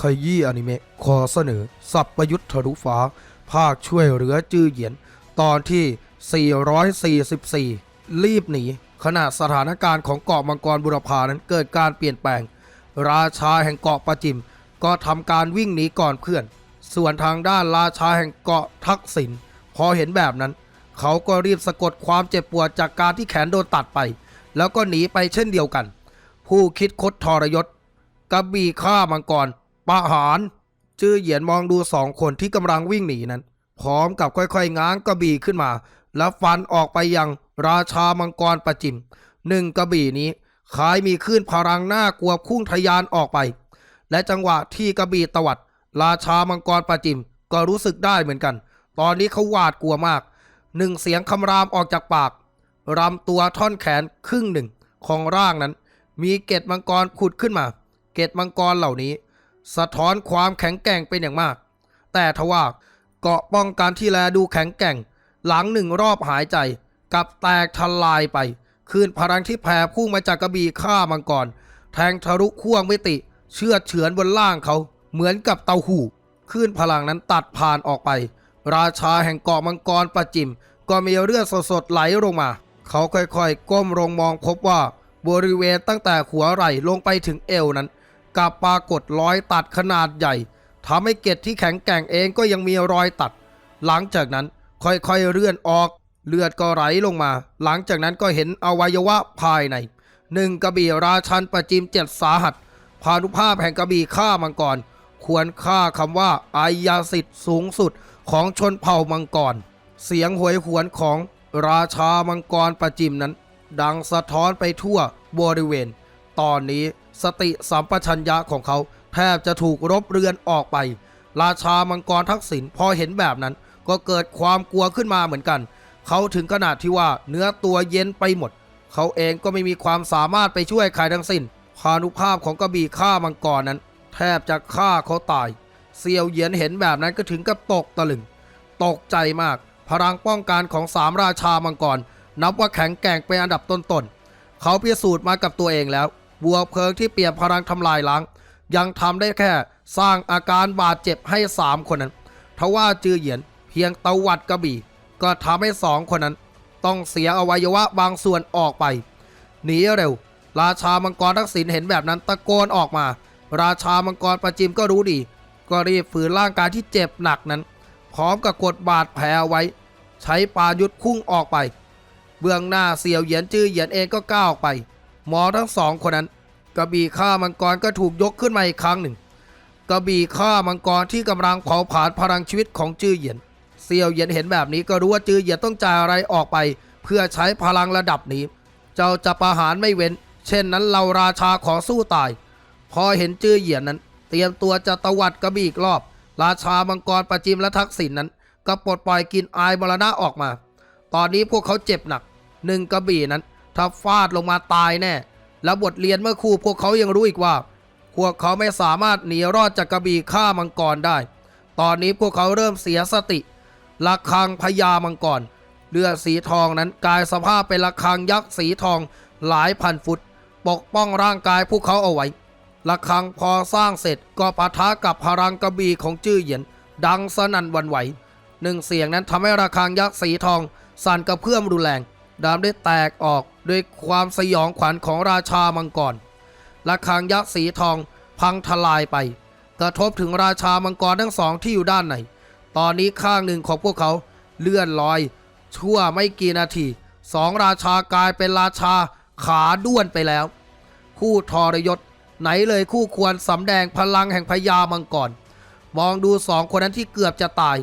ขยี้อนิเมะขอเสนอ สับประยุทธ์ทะลุฟ้า ภาคช่วยเหลือจื้อเหยียน ตอนที่ 444 รีบหนี ขณะสถานการณ์ของเกาะมังกรบุรพานั้นเกิดการเปลี่ยนแปลง ราชาแห่งเกาะประจิม ก็ทำการวิ่งหนีก่อนเพื่อน ส่วนทางด้านราชาแห่งเกาะทักษิณพอเห็นแบบนั้น เขาก็รีบสะกดความเจ็บปวดจากการที่แขนโดนตัดไป แล้วก็หนีไปเช่นเดียวกัน ผู้คิดคดทรยศกระบี่ฆ่ามังกร ประหารจื้อเหยียนมองดูสองคนที่กำลังวิ่งหนีนั้น พร้อมกับค่อยๆ ง้างกระบี่ขึ้นมา แล้วฟันออกไปยังราชามังกรประจิมหนึ่งกระบี่นี้คล้ายมีคลื่นพลังหน้ากลัวพุ่งทะยานออกไป และจังหวะที่กระบี่ตวัด ราชามังกรประจิมก็รู้สึกได้เหมือนกัน ตอนนี้เขาหวาดกลัวมาก หนึ่งเสียงคำรามออกจากปากรำตัวท่อนแขนครึ่งหนึ่งของร่างนั้น มีเกตมังกรผุดขึ้นมา เกตมังกรเหล่านี้ สะท้อนความแข็งแกร่งเป็นอย่างมาก แต่ทว่าเกาะป้องกันที่แลดูแข็งแกร่ง หลังหนึ่งรอบหายใจกับแตกทลายไป คืนพลังที่แผ่พุ่งมาจากกระบี่ฆ่ามังกร แทงทะลุขั้วมิติ เชื่อเฉือนบนล่างเขา เหมือนกับเตาหู้คลื่นพลังนั้นตัดผ่านออกไป ราชาแห่งเกาะมังกรประจิม ก็มีเลือดสดๆไหลลงมา เขาค่อยๆ ก้มลงมองพบว่าบริเวณตั้งแต่หัวไหล่ลงไปถึงเอวนั้น กับปรากฏรอยตัดขนาดใหญ่ทำให้เกล็ดที่แข็งแกร่งเองก็ยังมีรอยตัด หลังจากนั้นค่อยๆเลื่อนออก เลือดก็ไหลลงมา หลังจากนั้นก็เห็นอวัยวะภายในหนึ่งกระบี่ราชันประจิมเจ็ดสาหัสพานุภาพแห่งกระบี่ฆ่ามังกร ควรค่าคำว่าอายาสิทธิ์สูงสุดของชนเผ่ามังกร เสียงหวยหวนของราชามังกรประจิมนั้น ดังสะท้อนไปทั่วบริเวณ ตอนนี้สติสัมปชัญญะของเขา แทบจะถูกรบเรือนออกไป ราชามังกรทักษิณพอเห็นแบบนั้น ก็เกิดความกลัวขึ้นมาเหมือนกัน เขาถึงขนาดที่ว่าเนื้อตัวเย็นไปหมด เขาเองก็ไม่มีความสามารถไปช่วยใครทั้งสิ้นพานุภาพของกระบี่ฆ่ามังกรนั้น แทบจะฆ่าเขาตายเซียวเหยียนเห็นแบบนั้นก็ถึงกับตกตะลึง ตกใจมาก พลังป้องกันของสามราชามังกร นับว่าแข็งแกร่งเป็นอันดับต้นๆ เขาพิสูจน์มากับตัวเองแล้ว บัวเพลิงที่เปลี่ยนพลังทำลายล้าง ยังทำได้แค่สร้างอาการบาดเจ็บให้สามคนนั้นทว่าจือเหยียนเพียงตวัดกระบี่ ก็ทำให้สองคนนั้น ต้องเสียอวัยวะบางส่วนออกไป หนีเร็ว ราชามังกรทักษิณเห็นแบบนั้นตะโกนออกมา ราชามังกรประจิมก็รู้ดี ก็รีบฝืนร่างกายที่เจ็บหนักนั้น พร้อมกับกดบาดแผลไว้ ใช้ปายุทธพุ่งออกไป เบื้องหน้าเสี่ยวเหยียนจื้อเหยียนเองก็ก้าวออกไป หมอทั้งสองคนนั้น กระบี่ฆ่ามังกรก็ถูกยกขึ้นมาอีกครั้งหนึ่ง กระบี่ฆ่ามังกรที่กำลังเผาผลาญพลังชีวิตของจื้อเหยียนเสี่ยวเหยียนเห็นแบบนี้ก็รู้ว่าจื้อเหยียนต้องจ่ายอะไรออกไป เพื่อใช้พลังระดับนี้ เจ้าจะประหารไม่เว้น เช่นนั้นเราราชาขอสู้ตาย พอเห็นจื้อเหยียนนั้น เตรียมตัวจะตวัดกระบี่อีกรอบ ราชามังกรประจิมและทักษิณนนั้น ก็ปลดปล่อยกินอายมรณะออกมา ตอนนี้พวกเขาเจ็บหนักหนึ่งกระบี่นั้น ถ้าฟาดลงมาตายแน่ แล้วบทเรียนเมื่อครู่พวกเขายังรู้อีกว่า พวกเขาไม่สามารถหนีรอดจากกระบี่ฆ่ามังกรได้ ตอนนี้พวกเขาเริ่มเสียสติระฆังพญามังกรเลือดสีทองนั้นกลายสภาพเป็นระฆังยักษ์สีทองหลายพันฟุต ปกป้องร่างกายพวกเขาเอาไว้ระฆังพอสร้างเสร็จก็ปะทะกับพลังกระบี่ของจื้อเหยียน ดังสนั่นวันไหวหนึ่งเสียงนั้นทำให้ระฆังยักษ์สีทองสั่นกระเพื่อมรุนแรงดามได้แตกออก ด้วยความสยองขวัญของราชามังกรระฆังยักษ์สีทองพังทลายไป กระทบถึงราชามังกรทั้งสองที่อยู่ด้านใน ตอนนี้ข้างหนึ่งของพวกเขาเลื่อนลอย ชั่วไม่กี่นาทีสองราชากลายเป็นราชาขาด้วนไปแล้ว คู่ทรยศไหนเลยคู่ควรสำแดงพลังแห่งพญามังกร มองดูสองคนนั้นที่เกือบจะตาย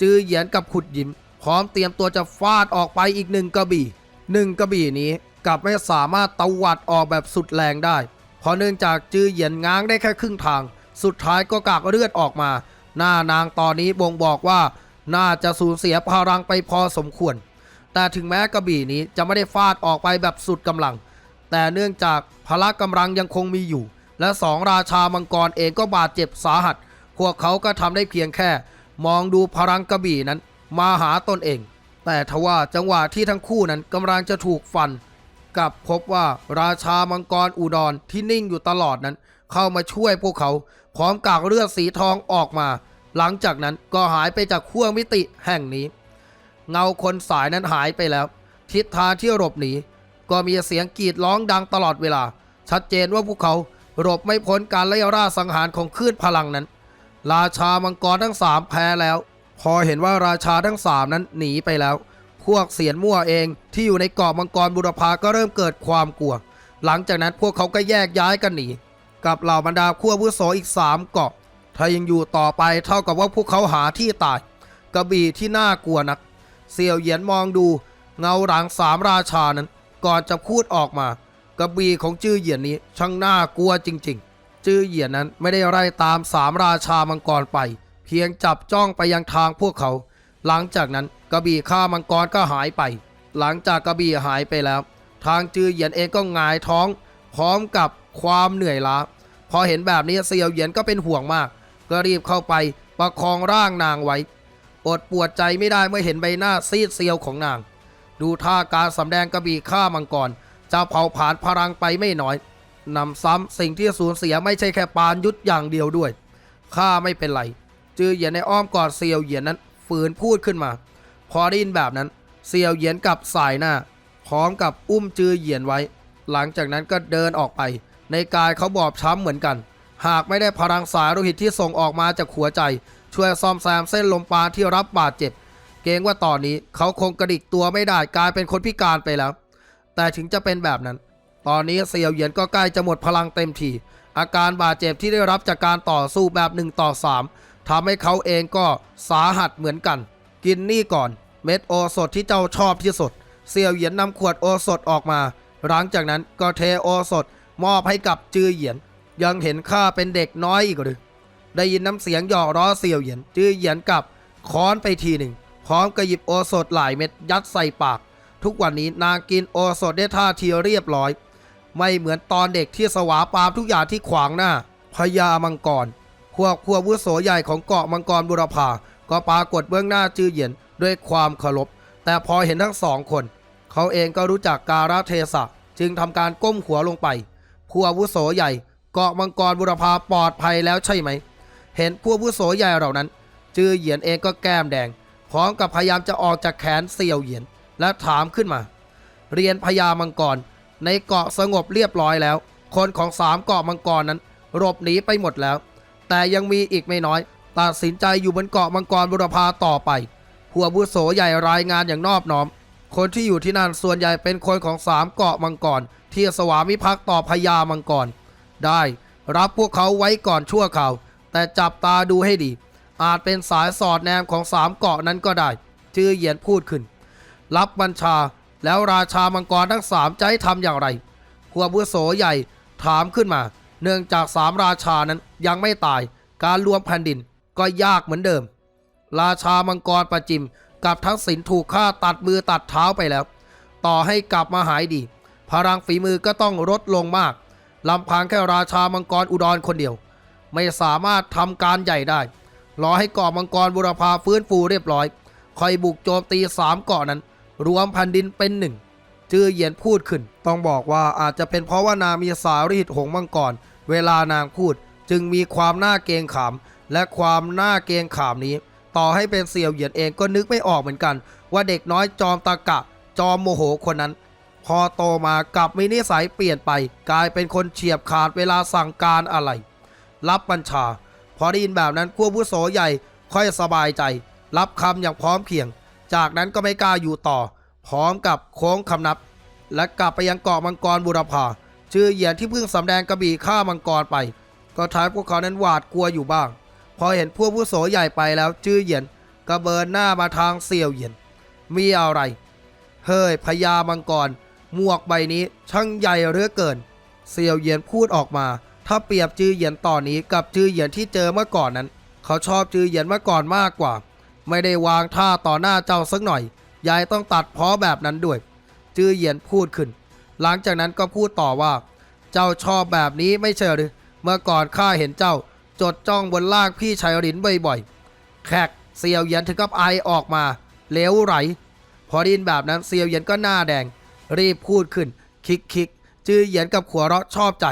จือเหยียนกับขุดหยิมพร้อมเตรียมตัวจะฟาดออกไปอีกหนึ่งกระบี่ หนึ่งกระบี่นี้กลับไม่สามารถตวัดออกแบบสุดแรงได้ เพราะเนื่องจากจื้อเหยียนง้างได้แค่ครึ่งทาง สุดท้ายก็กากเลือดออกมา หน้านางตอนนี้บ่งบอกว่า น่าจะสูญเสียพลังไปพอสมควร แต่ถึงแม้กระบี่นี้จะไม่ได้ฟาดออกไปแบบสุดกำลัง แต่เนื่องจากพละกำลังยังคงมีอยู่ และสองราชามังกรเองก็บาดเจ็บสาหัส พวกเขาก็ทำได้เพียงแค่ มองดูพลังกระบี่นั้น มาหาตนเอง แต่ทว่าจังหวะที่ทั้งคู่นั้นกำลังจะถูกฟันกลับพบว่าราชามังกรอุดรที่นิ่งอยู่ตลอดนั้น เข้ามาช่วยพวกเขา พร้อมกากเลือดสีทองออกมา หลังจากนั้นก็หายไปจากขั้วมิติแห่งนี้ เงาคนสายนั้นหายไปแล้ว ทิศทางที่หลบหนีก็มีเสียงกรีดร้องดังตลอดเวลา ชัดเจนว่าพวกเขาหลบไม่พ้นการไล่ล่าสังหารของคลื่นพลังนั้น ราชามังกรทั้งสามแพ้แล้ว พอเห็นว่าราชาทั้งสามนั้นหนีไปแล้ว พวกเสียนมั่วเองที่อยู่ในเกาะมังกรบุรพาก็เริ่มเกิดความกลัว หลังจากนั้นพวกเขาก็แยกย้ายกันหนี กับเหล่าบรรดาขั้วผู้โสอีกสามเกาะ ถ้ายังอยู่ต่อไปเท่ากับว่าพวกเขาหาที่ตาย กระบี่ที่น่ากลัวนัก เสี่ยวเหยียนมองดูเงาหลังสามราชานั้น ก่อนจะพูดออกมา กระบี่ของจื้อเหยียนนี้ช่างน่ากลัวจริง ๆ จื้อเหยียนนั้นไม่ได้ไล่ตามสามราชามังกรไป เพียงจับจ้องไปยังทางพวกเขา หลังจากนั้นกระบี่ฆ่ามังกรก็หายไป หลังจากกระบี่หายไปแล้ว ทางจือเหยียนเองก็หงายท้อง พร้อมกับความเหนื่อยล้า พอเห็นแบบนี้เซียวเหยียนก็เป็นห่วงมาก ก็รีบเข้าไปประคองร่างนางไว้อดปวดใจไม่ได้เมื่อเห็นใบหน้าซีดเซียวของนาง ดูท่าการสำแดงกระบี่ฆ่ามังกรจะเผาผลาญพลังไปไม่น้อยนำซ้ำสิ่งที่สูญเสียไม่ใช่แค่ปานยุทธอย่างเดียวด้วยข้าไม่เป็นไร จือเหยียนในอ้อมกอดเซียวเหยียนนั้นฝืนพูดขึ้นมา พอได้ยินแบบนั้นเซียวเหยียนกับสายหน้า พร้อมกับอุ้มจือเหยียนไว้ หลังจากนั้นก็เดินออกไป ในกายเขาบอบช้ำเหมือนกัน หากไม่ได้พลังสายโลหิตที่ส่งออกมาจากหัวใจ ช่วยซ่อมแซมเส้นลมปราณที่รับบาดเจ็บ เกรงว่าตอนนี้เขาคงกระดิกตัวไม่ได้กลายเป็นคนพิการไปแล้ว แต่ถึงจะเป็นแบบนั้น ตอนนี้เซียวเหยียนก็ใกล้จะหมดพลังเต็มทีอาการบาดเจ็บที่ได้รับจากการต่อสู้แบบ1ต่อ3 ทำให้เขาเองก็สาหัสเหมือนกัน กินนี่ก่อน เม็ดโอสถที่เจ้าชอบที่สุดเซียวเหยียนนำขวดโอสถออกมา หลังจากนั้นก็เทโอสถมอบให้กับจือเหยียน ยังเห็นข้าเป็นเด็กน้อยอีกหรือได้ยินน้ำเสียงหยอกล้อเซียวเหยียน จือเหยียนกับค้อนไปทีหนึ่งพร้อมกับหยิบโอสถหลายเม็ดยัดใส่ปาก ทุกวันนี้นางกินโอสถได้ท่าทีเรียบร้อย ไม่เหมือนตอนเด็กที่สวาปามทุกอย่างที่ขวางหน้าพญามังกร พวกพวกวุโสใหญ่ของเกาะมังกรบุรพาก็ปรากฏเบื้องหน้าจื้อเหยียนด้วยความเคารพ แต่พอเห็นทั้งสองคน เขาเองก็รู้จักการะเทศะ จึงทำการก้มหัวลงไป ผู้อาวุโสใหญ่ เกาะมังกรบุรพาปลอดภัยแล้วใช่ไหม เห็นผู้อาวุโสใหญ่เหล่านั้น จือเหยียนเองก็แก้มแดง พร้อมกับพยายามจะออกจากแขนเซียวเหยียน และถามขึ้นมา เรียนพญามังกร ในเกาะสงบเรียบร้อยแล้ว คนของสามเกาะมังกรนั้นหลบหนีไปหมดแล้ว แต่ยังมีอีกไม่น้อย ตัดสินใจอยู่บนเกาะมังกรบุรพาต่อไปผู้อาวุโสใหญ่รายงานอย่างนอบน้อม คนที่อยู่ที่นั่นส่วนใหญ่เป็นคนของสามเกาะมังกรที่สวามิภักดิ์ต่อพญามังกร ได้รับพวกเขาไว้ก่อนชั่วคราว แต่จับตาดูให้ดี อาจเป็นสายสอดแนมของสามเกาะนั้นก็ได้จือเหยียนพูดขึ้น รับบัญชาแล้วราชามังกรทั้งสามจะให้ทำอย่างไรหัวบุโสใหญ่ถามขึ้นมา เนื่องจากสามราชานั้นยังไม่ตาย การรวมแผ่นดินก็ยากเหมือนเดิม ราชามังกรประจิมกับทักษิณถูกฆ่าตัดมือตัดเท้าไปแล้ว ต่อให้กลับมาหายดี พลังฝีมือก็ต้องลดลงมากลำพังแค่ราชามังกรอุดรคนเดียว ไม่สามารถทำการใหญ่ได้ รอให้เกาะมังกรบุรพาฟื้นฟูเรียบร้อยค่อยบุกโจมตีสามเกาะนั้น รวมแผ่นดินเป็นหนึ่งจือเหยียนพูดขึ้น ต้องบอกว่าอาจจะเป็นเพราะว่านามีสารีตหงมังกร เวลานางพูดจึงมีความน่าเกรงขาม และความน่าเกรงขามนี้ ต่อให้เป็นเสี่ยวเหยียนเองก็นึกไม่ออกเหมือนกัน ว่าเด็กน้อยจอมตะกะ จอมโมโหคนนั้น พอโตมากลับมีนิสัยเปลี่ยนไป กลายเป็นคนเฉียบขาดเวลาสั่งการอะไร รับบัญชา พอได้ยินแบบนั้นขั้วผู้โสใหญ่ค่อยสบายใจ รับคำอย่างพร้อมเพียง จากนั้นก็ไม่กล้าอยู่ต่อ พร้อมกับโค้งคำนับ และกลับไปยังเกาะมังกรบุรพา ชื่อเหยียนที่เพิ่งสำแดงกระบี่ฆ่ามังกรไป ก็ท้ายพวกเขานั้นหวาดกลัวอยู่บ้าง พอเห็นพวกผู้โสใหญ่ไปแล้วชื่อเหยียนก็เบินหน้ามาทางเสี่ยวเหยียน มีอะไร เฮ้ยพญามังกร หมวกใบนี้ช่างใหญ่เหลือเกินเซียวเหยียนพูดออกมา ถ้าเปรียบจือเหยียนตอนนี้กับจือเหยียนที่เจอเมื่อก่อนนั้น เขาชอบจือเหยียนเมื่อก่อนมากกว่า ไม่ได้วางท่าต่อหน้าเจ้าสักหน่อย ยายต้องตัดเพราะแบบนั้นด้วย จือเหยียนพูดขึ้น หลังจากนั้นก็พูดต่อว่า เจ้าชอบแบบนี้ไม่เชื่อหรือ เมื่อก่อนข้าเห็นเจ้า จดจ้องบนลางพี่ชายรินบ่อยๆ แขกเซียวเยียนถึงกับไอออกมาเลวไหล พอไดยินแบบนั้นเซียวเยียนก็หน้าแดง รีบพูดขึ้น คิกคิกจื้อเหยียนกับขัวเราะชอบใจ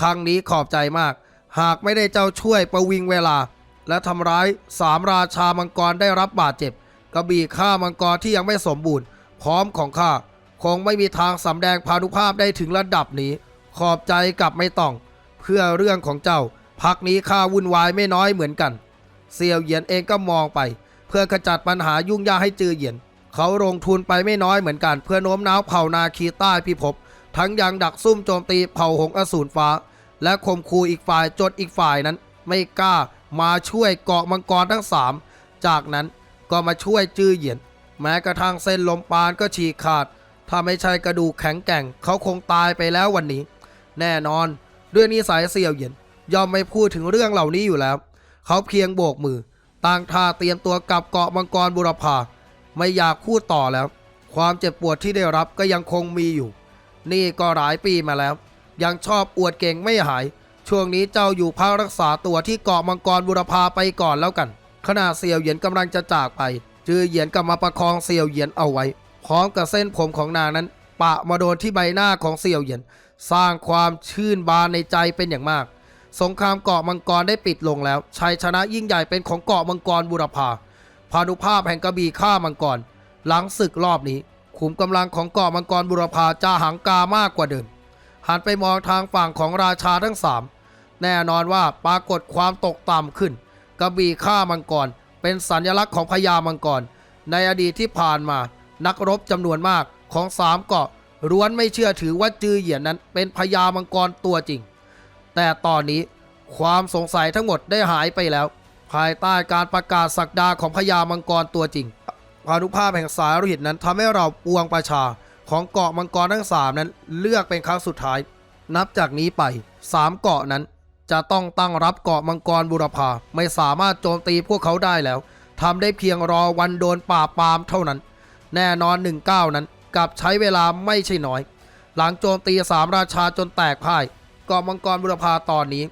ครั้งนี้ขอบใจมาก หากไม่ได้เจ้าช่วยประวิงเวลา และทำร้ายสามราชามังกรได้รับบาดเจ็บ กระบี่ฆ่ามังกรที่ยังไม่สมบูรณ์ พร้อมของข้า คงไม่มีทางสำแดงพานุภาพได้ถึงระดับนี้ ขอบใจกับไม่ต้อง เพื่อเรื่องของเจ้า พักนี้ข้าวุ่นวายไม่น้อยเหมือนกัน เซียวเหยียนเองก็มองไป เพื่อขจัดปัญหายุ่งยากให้จือเหยียน เขาลงทุนไปไม่น้อยเหมือนกัน เพื่อโน้มน้าวเผ่านาคีใต้พิภพทั้งยังดักซุ่มโจมตีเผ่าหงอสูรฟ้า และข่มขู่อีกฝ่ายจนอีกฝ่ายนั้น ไม่กล้ามาช่วยเกาะมังกรทั้งสามจากนั้นก็มาช่วยจื้อเหยียน แม้กระทั่งเส้นลมปานก็ฉีกขาด ถ้าไม่ใช่กระดูกแข็งแกร่ง เขาคงตายไปแล้ววันนี้ แน่นอน ด้วยนิสัยเสี่ยวเหยียนยอมไม่พูดถึงเรื่องเหล่านี้อยู่แล้ว เขาเพียงโบกมือต่างท่าเตรียมตัวกลับเกาะมังกรบุรพาไม่อยากพูดต่อแล้ว ความเจ็บปวดที่ได้รับก็ยังคงมีอยู่ นี่ก็หลายปีมาแล้ว ยังชอบอวดเก่งไม่หาย ช่วงนี้เจ้าอยู่พักรักษาตัวที่เกาะมังกรบุรพาไปก่อนแล้วกันขณะเซียวเหยียนกำลังจะจากไป จือเหยียนก็มาประคองเซียวเหยียนเอาไว้ พร้อมกับเส้นผมของนางนั้น ปะมาโดนที่ใบหน้าของเซียวเหยียน สร้างความชื่นบานในใจเป็นอย่างมาก สงครามเกาะมังกรได้ปิดลงแล้วชัยชนะยิ่งใหญ่เป็นของเกาะมังกรบุรพาพานุภาพแห่งกระบี่ฆ่ามังกร หลังศึกรอบนี้ ขุมกำลังของเกาะมังกรบุรพาจะหังกามากกว่าเดิมหันไปมองทางฝั่งของราชาทั้งสามแน่นอนว่าปรากฏความตกต่ำขึ้น กระบี่ฆ่ามังกร เป็นสัญลักษณ์ของพญามังกร ในอดีตที่ผ่านมา นักรบจำนวนมากของสามเกาะร้วนไม่เชื่อถือว่าจือเหยียนนั้นเป็นพญามังกรตัวจริง แต่ตอนนี้ความสงสัยทั้งหมดได้หายไปแล้ว ภายใต้การประกาศสักดาของพญามังกรตัวจริงพานุภาพแห่งสายโลหิตนั้นทำให้เราปวงประชาของเกาะมังกรทั้งสามนั้นเลือกเป็นครั้งสุดท้าย นับจากนี้ไปสามเกาะนั้น จะต้องตั้งรับเกาะมังกรบุรพาไม่สามารถโจมตีพวกเขาได้แล้วทำได้เพียงรอวันโดนป่าปามเท่านั้น แน่นอนหนึ่งเก้านั้นกลับใช้เวลาไม่ใช่น้อย หลังโจมตีสามราชาจนแตกพ่ายเกาะมังกรบุรพาตอนนี้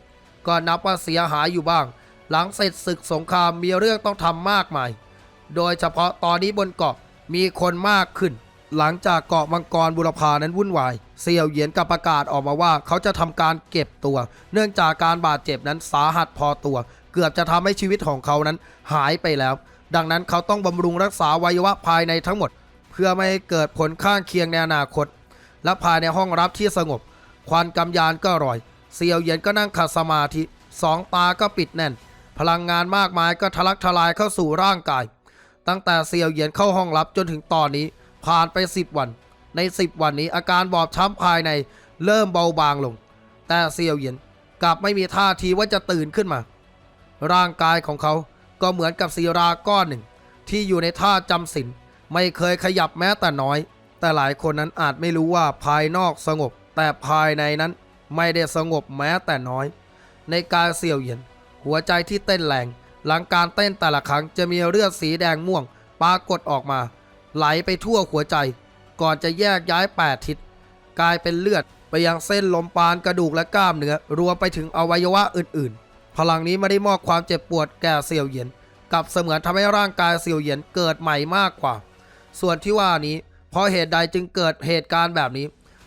ก็นับว่าเสียหายอยู่บ้าง หลังเสร็จศึกสงครามมีเรื่องต้องทำมากมาย โดยเฉพาะตอนนี้บนเกาะมีคนมากขึ้น หลังจากเกาะมังกรบุรพานั้นวุ่นวายเสี่ยวเหยียนกับประกาศออกมาว่าเขาจะทำการเก็บตัว เนื่องจากการบาดเจ็บนั้นสาหัสพอตัว เกือบจะทำให้ชีวิตของเขานั้นหายไปแล้ว ดังนั้นเขาต้องบำรุงรักษาวัยวะภายในทั้งหมด เพื่อไม่ให้เกิดผลข้างเคียงในอนาคต และภายในห้องรับที่สงบ ควันกำยานก็ร่อยเสี่ยวเหยียนก็นั่งขัดสมาธิสองตาก็ปิดแน่น พลังงานมากมายก็ทะลักทลายเข้าสู่ร่างกาย ตั้งแต่เสี่ยวเหยียนเข้าห้องลับจนถึงตอนนี้ผ่านไป 10 วัน ใน 10 วันนี้อาการบอบช้ำภายในเริ่มเบาบางลง แต่เสี่ยวเหยียนกลับไม่มีท่าทีว่าจะตื่นขึ้นมา ร่างกายของเขา ก็เหมือนกับศิราก้อนหนึ่ง ที่อยู่ในท่าจำศีลไม่เคยขยับแม้แต่น้อย แต่หลายคนนั้นอาจไม่รู้ว่าภายนอกสงบ แต่ภายในนั้นไม่ได้สงบแม้แต่น้อย ในการเสี่ยวเยียนหัวใจที่เต้นแรงหลังการเต้นแต่ละครั้งจะมีเลือดสีแดงม่วงปรากฏออกมา ไหลไปทั่วหัวใจ ก่อนจะแยกย้ายแปดทิศกลายเป็นเลือดไปยังเส้นลมปานกระดูกและกล้ามเนื้อรวมไปถึงอวัยวะอื่นๆ พลังนี้ไม่ได้มอบความเจ็บปวดแก่เสี่ยวเหยียนกับเสมือนทำให้ร่างกายเสี่ยวเหยียนเกิดใหม่มากกว่า ส่วนที่ว่านี้เพราะเหตุใดจึงเกิดเหตุการณ์แบบนี้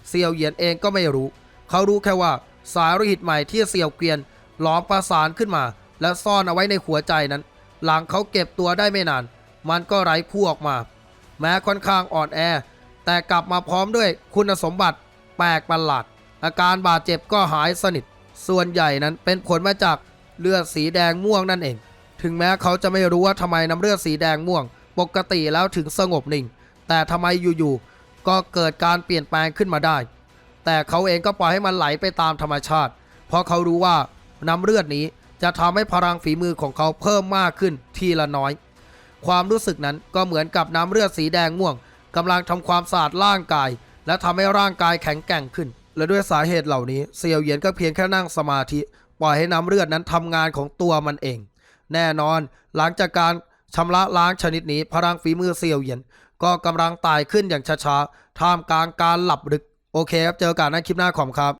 เสี่ยวเหยียนเองก็ไม่รู้ เขารู้แค่ว่าสายโลหิตใหม่ที่เสี่ยวเกวียนหลอมประสานขึ้นมา และซ่อนเอาไว้ในหัวใจนั้น หลังเขาเก็บตัวได้ไม่นาน มันก็ไร้ผู้ออกมา แม้ค่อนข้างอ่อนแอ แต่กลับมาพร้อมด้วยคุณสมบัติแปลกประหลาดอาการบาดเจ็บก็หายสนิท ส่วนใหญ่นั้นเป็นผลมาจาก เลือดสีแดงม่วงนั่นเอง ถึงแม้เขาจะไม่รู้ว่าทำไมน้ำเลือดสีแดงม่วง ปกติแล้วถึงสงบนิ่ง แต่ทำไมอยู่ๆก็เกิดการเปลี่ยนแปลงขึ้นมาได้ แต่เขาเองก็ปล่อยให้มันไหลไปตามธรรมชาติ เพราะเขารู้ว่าน้ำเลือดนี้จะทำให้พลังฝีมือของเขาเพิ่มมากขึ้นทีละน้อย ความรู้สึกนั้นก็เหมือนกับน้ำเลือดสีแดงม่วงกำลังทำความสะอาดร่างกาย และทำให้ร่างกายแข็งแกร่งขึ้น และด้วยสาเหตุเหล่านี้เซียวเหยียนก็เพียงแค่นั่งสมาธิ ปล่อยให้น้ำเลือดนั้นทำงานของตัวมันเอง แน่นอนหลังจากการชำระล้างชนิดนี้พลังฝีมือเซียวเหยียน ก็กำลังตายขึ้นอย่างช้าๆท่ามกลางการหลับลึก โอเคครับ เจอกันในคลิปหน้าขอมครับ